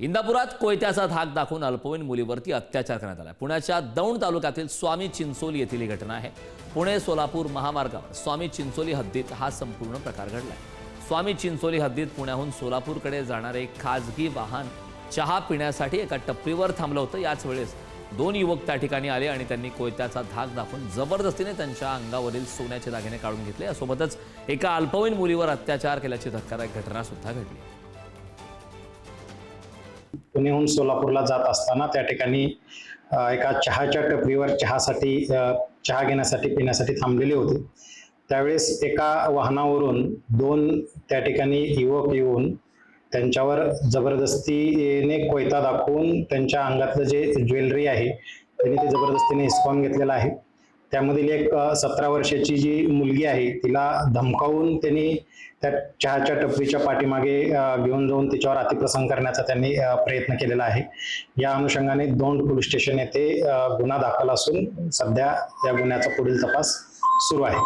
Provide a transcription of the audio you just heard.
इंदापुरात कोयत्याचा धाक दाखवून अल्पवयीन मुलीवरती अत्याचार करण्यात आला. पुण्याच्या दौंड तालुक्यातील स्वामी चिंचोली येथील ही घटना आहे. पुणे सोलापूर महामार्गावर स्वामी चिंचोली हद्दीत हा संपूर्ण प्रकार घडलाय. स्वामी चिंचोली हद्दीत पुण्याहून सोलापूरकडे जाणारे खाजगी वाहन चहा पिण्यासाठी एका टपरीवर थांबलं होतं. याच वेळेस दोन युवक त्या ठिकाणी आले आणि त्यांनी कोयत्याचा धाक दाखवून जबरदस्तीने त्यांच्या अंगावरील सोन्याचे दागिने काढून घेतले. यासोबतच एका अल्पवयीन मुलीवर अत्याचार केल्याची धक्कादायक घटना सुद्धा घडली. पुणेहून सोलापूरला जात असताना त्या ठिकाणी एका चहाच्या टपरीवर चहासाठी चहा घेण्यासाठी पिण्यासाठी थांबलेले होते. त्यावेळेस एका वाहनावरून दोन त्या ठिकाणी युवक येऊन त्यांच्यावर जबरदस्तीने कोयता दाखवून त्यांच्या अंगातलं जे ज्वेलरी आहे त्यांनी ते जबरदस्तीने हिसकावून घेतलेलं आहे. त्यामधील एक सतरा वर्षाची जी मुलगी आहे तिला धमकावून त्यांनी त्या चहाच्या टपरीच्या पाठीमागे घेऊन जाऊन तिच्यावर अतिप्रसंग करण्याचा त्यांनी प्रयत्न केलेला आहे. या अनुषंगाने दोन पोलीस स्टेशन येथे गुन्हा दाखल असून सध्या या गुन्ह्याचा पुढील तपास सुरू आहे.